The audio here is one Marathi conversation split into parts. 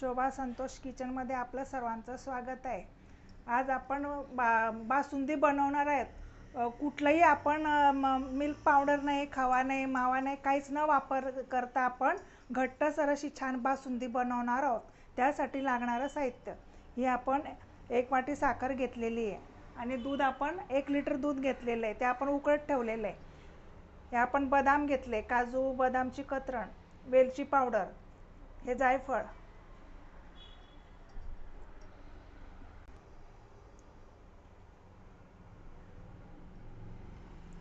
शोभा संतोष किचनमध्ये आपलं सर्वांचं स्वागत आहे. आज आपण बा बासुंदी बनवणार आहेत. कुठलंही आपण म- मिल्क पावडर नाही खवा नाही मावा नाही काहीच न वापर करता आपण घट्टसर अशी छान बासुंदी बनवणार आहोत. त्यासाठी लागणारं साहित्य. हे आपण एक वाटी साखर घेतलेली आहे. आणि दूध आपण एक लिटर दूध घेतलेलं आहे. ते आपण उकळत ठेवलेलं आहे. हे आपण बदाम घेतले काजू बदामची कतरण वेलची पावडर हे जायफळ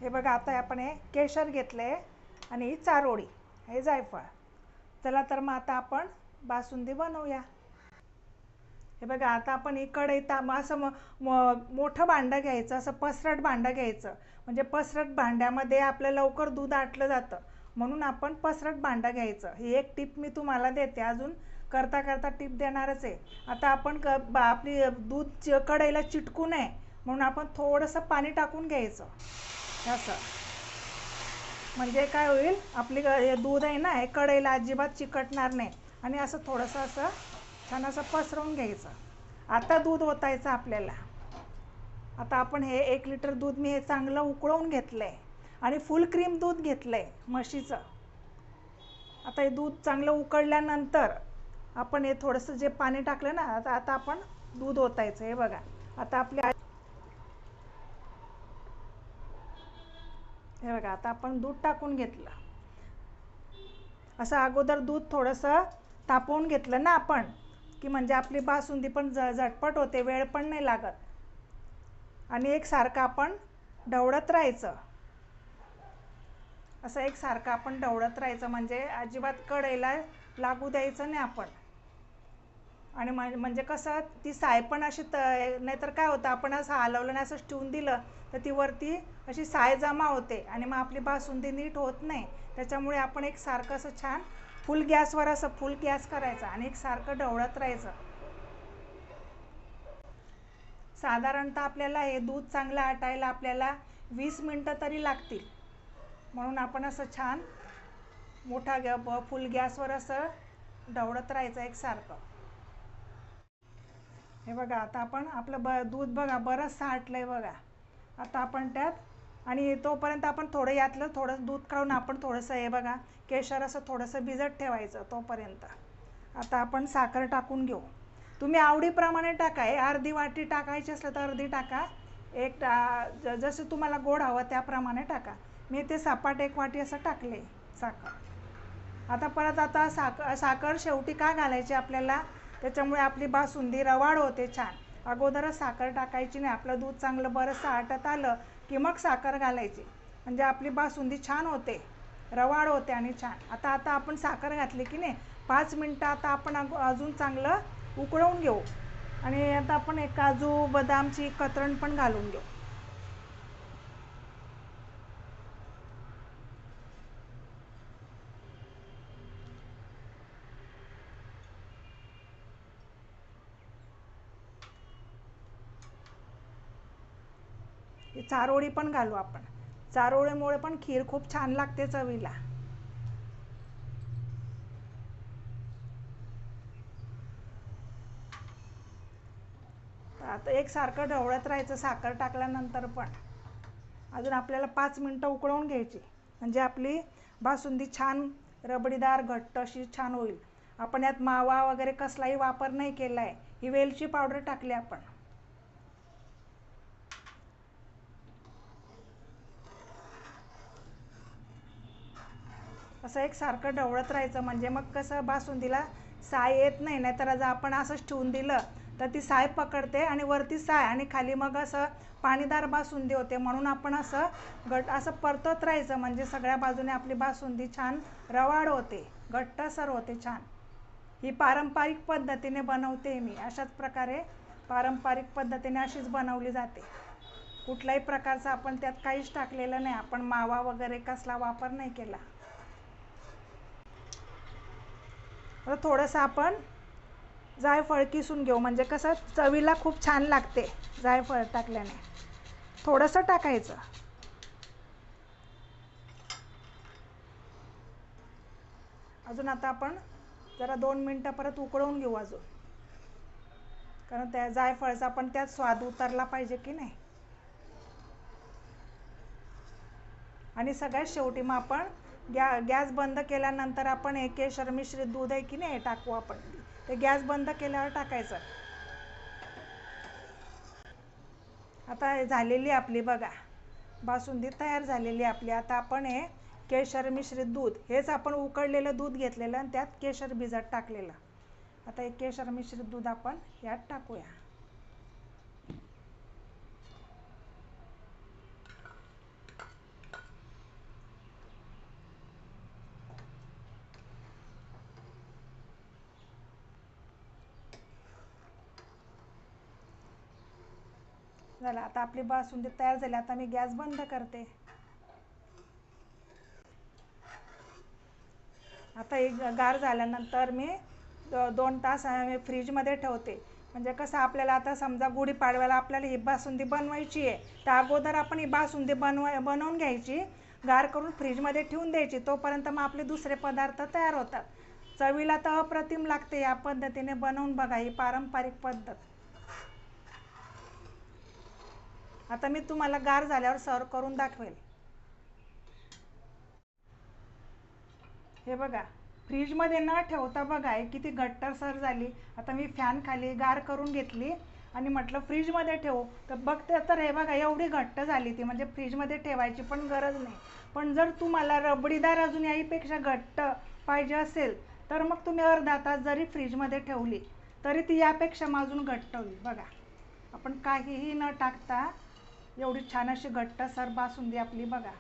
हे बघा आता आपण हे केशर घेतले आणि ही चारोळी हे जायफळ. चला तर मग आता आपण बासुंदी बनवूया. हे बघा आता आपण ही कढई तांब असं म मोठं भांडं घ्यायचं असं पसरट भांडं घ्यायचं. म्हणजे पसरट भांड्यामध्ये आपलं लवकर दूध आटलं जातं. म्हणून आपण पसरट भांडं घ्यायचं. ही एक टिप मी तुम्हाला देते. अजून करता करता टिप देणारच आहे. आता आपण क बा आपली दूध कढईला चिटकू नये. म्हणून आपण थोडंसं पाणी टाकून घ्यायचं. असं. म्हणजे काय होईल आपली हे दूध आहे ना हे कढईला अजिबात चिकटणार नाही. आणि असं थोडंसं असं छान असं पसरवून घ्यायचं. आता दूध ओतायचं आपल्याला. आता आपण हे एक लिटर दूध मी हे चांगलं उकळवून घेतलं आहे आणि फुल क्रीम दूध घेतलं आहे म्हशीचं. आता हे दूध चांगलं उकळल्यानंतर आपण हे थोडंसं जे पाणी टाकलं ना आता आता आपण दूध ओतायचं. हे बघा. आता आपली हे बघा आता आपण दूध टाकून घेतलं. असं अगोदर दूध थोडंसं तापवून घेतलं ना आपण की म्हणजे आपली बासुंदी पण ज झटपट होते वेळ पण नाही लागत. आणि एकसारखं आपण ढवळत राहायचं. असं एकसारखं आपण ढवळत राहायचं म्हणजे अजिबात कढईला लागू द्यायचं नाही आपण. आणि म्हणजे कसं ती साय पण अशी त नाहीतर काय होतं आपण असं हलवलं नाही असंच ठेवून दिलं तर ती वरती अशी साय जमा होते आणि मग आपली बासुंदी नीट होत नाही. त्याच्यामुळे आपण एक सारखं असं छान फुल गॅसवर असं फुल गॅस करायचं आणि एक सारखं ढवळत राहायचं. साधारणतः आपल्याला हे दूध चांगलं आटायला आपल्याला वीस मिनटं तरी लागतील. म्हणून आपण असं छान मोठा गॅ फुल गॅसवर असं ढवळत राहायचं एकसारखं हे बघा आता आपण आपलं ब दूध बघा बरंच साठलं आहे बघा. आता आपण त्यात आणि तोपर्यंत आपण थोडं यातलं थोडं दूध काढून आपण थोडंसं हे बघा केशर असं थोडंसं भिजत ठेवायचं तोपर्यंत. आता आपण साखर टाकून घेऊ. तुम्ही आवडीप्रमाणे टाका हे अर्धी वाटी टाकायची असलं तर अर्धी टाका. एक टा ज- जसं तुम्हाला गोड हवं त्याप्रमाणे टाका. मी ते सपाट एक वाटी असं टाकले साखर. आता परत आता साखर साखर शेवटी का घालायची आपल्याला? त्याच्यामुळे आपली बासुंदी रवाळ होते छान. अगोदरच साखर टाकायची नाही आपलं दूध चांगलं बरंचसं आटत आलं की मग साखर घालायची. म्हणजे आपली बासुंदी छान होते रवाळ होते आणि छान. आता आता आपण साखर घातली की नाही पाच मिनटं आता आपण अजून चांगलं उकळवून घेऊ. आणि आता आपण एक काजू बदामची कतरण पण घालून घेऊ. चारोळी पण घालू आपण. चारोळीमुळे पण खीर खूप छान लागते चवीला. आता एकसारखं ढवळत राहायचं साखर टाकल्यानंतर पण. अजून आपल्याला पाच मिनटं उकळवून घ्यायची. म्हणजे आपली बासुंदी छान रबडीदार घट्ट अशी छान होईल. आपण यात मावा वगैरे कसलाही वापर नाही केला आहे ही वेलची पावडर टाकली आपण. असं एक सारखं ढवळत राहायचं. म्हणजे मग कसं बासुंदीला साय येत नाही नाहीतर जर आपण असंच ठेवून दिलं तर ती साय पकडते आणि वरती साय आणि खाली मग असं पाणीदार बासुंदी होते. म्हणून आपण असं घट असं परतत राहायचं. म्हणजे सगळ्या बाजूने आपली बासुंदी छान रवाड होते. घट्टसर होते छान. ही पारंपरिक पद्धतीने बनवते मी. अशाच प्रकारे पारंपरिक पद्धतीने अशीच बनवली जाते. कुठल्याही प्रकारचं आपण त्यात काहीच टाकलेलं नाही. आपण मावा वगैरे कसला वापर नाही केला. आता थोडंसं आपण जायफळ किसून घेऊ. म्हणजे कसं चवीला खूप छान लागते जायफळ टाकल्याने. थोडंसं टाकायचं. अजून आता आपण जरा दोन मिनटं परत उकळवून घेऊ अजून. कारण त्या जायफळचा पण त्यात स्वाद उतरला पाहिजे की नाही. आणि सगळ्यात शेवटी मग आपण गॅ गॅस बंद केल्यानंतर आपण हे केशर मिश्रित दूध आहे की नाही टाकू आपण. ते गॅस बंद केल्यावर टाकायचं. आता हे झालेली आपली बघा. बासुंदी तयार झालेली आपली. आता आपण हे केशर मिश्रित दूध हेच आपण उकळलेलं दूध घेतलेलं आणि त्यात केशर भिजत टाकलेलं. आता हे केशर मिश्रित दूध आपण यात टाकूया. झाला. आता आपली बासुंदी तयार झाली. आता मी गॅस बंद करते. आता एक गार झाल्यानंतर मी दोन तास मी फ्रीजमध्ये ठेवते. म्हणजे कसं आपल्याला आता समजा गुढीपाडव्याला आपल्याला ही बासुंदी बनवायची आहे तर अगोदर आपण ही बासुंदी बनवाय बनवून घ्यायची गार करून फ्रीजमध्ये ठेवून द्यायची. तोपर्यंत मग आपले दुसरे पदार्थ तयार होतात. चवीला तर अप्रतिम लागते या पद्धतीने बनवून बघा ही पारंपरिक पद्धत. आता मी तुम्हाला गार झाल्यावर सर्व करून दाखवेल. हे बघा फ्रीजमध्ये न ठेवता बघा हे किती घट्टसर झाली. आता मी फॅन खाली गार करून घेतली आणि म्हटलं फ्रीजमध्ये ठेवू. तर बघते तर हे बघा एवढी घट्ट झाली ती म्हणजे फ्रीजमध्ये ठेवायची पण गरज नाही. पण जर तुम्हाला रबडीदार अजून याहीपेक्षा घट्ट पाहिजे असेल तर मग तुम्ही अर्धा तास जरी फ्रीजमध्ये ठेवली तरी ती यापेक्षा मग अजून घट्ट होईल. बघा आपण काहीही न टाकता एवढी छान अशी घट्टसर बासुंदी आपली बघा.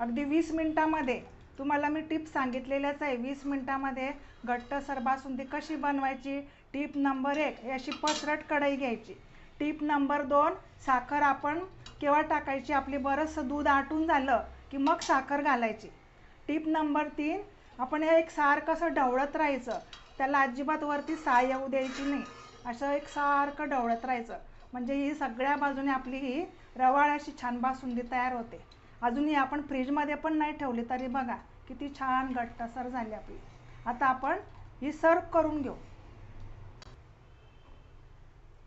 अगदी वीस मिनटामध्ये तुम्हाला मी टिप सांगितलेल्याच आहे वीस मिनटामध्ये घट्टसर बासुंदी कशी बनवायची टिप नंबर एक अशी पसरट कढई घ्यायची. टिप नंबर दोन साखर आपण केव्हा टाकायची आपली बरंचसं दूध आटून झालं की मग साखर घालायची. टिप नंबर तीन आपण हे एक सारखं असं ढवळत राहायचं त्याला अजिबात वरती साय येऊ द्यायची नाही. असं एक सारखं ढवळत राहायचं. म्हणजे ही सगळ्या बाजूने आपली ही रवाळ अशी छान बासुंदी तयार होते. अजूनही आपण फ्रीजमध्ये पण नाही ठेवली तरी बघा किती छान घट्टसर झाली आपली. आता आपण ही सर्व करून घेऊ.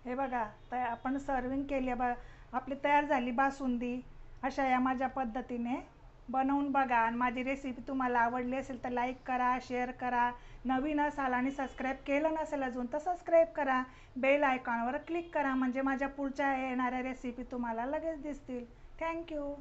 हे बघा तर आपण सर्विंग केली बा आपली तयार झाली बासुंदी. अशा या माझ्या पद्धतीने बनवून बघा. आणि माझी रेसिपी तुम्हाला आवडली असेल तर लाईक करा शेअर करा. नवीन असाल आणि सबस्क्राईब केलं नसेल अजून तर सबस्क्राईब करा. बेल आयकॉनवर क्लिक करा. म्हणजे माझ्या पुढच्या येणाऱ्या रेसिपी तुम्हाला लगेच दिसतील. थँक्यू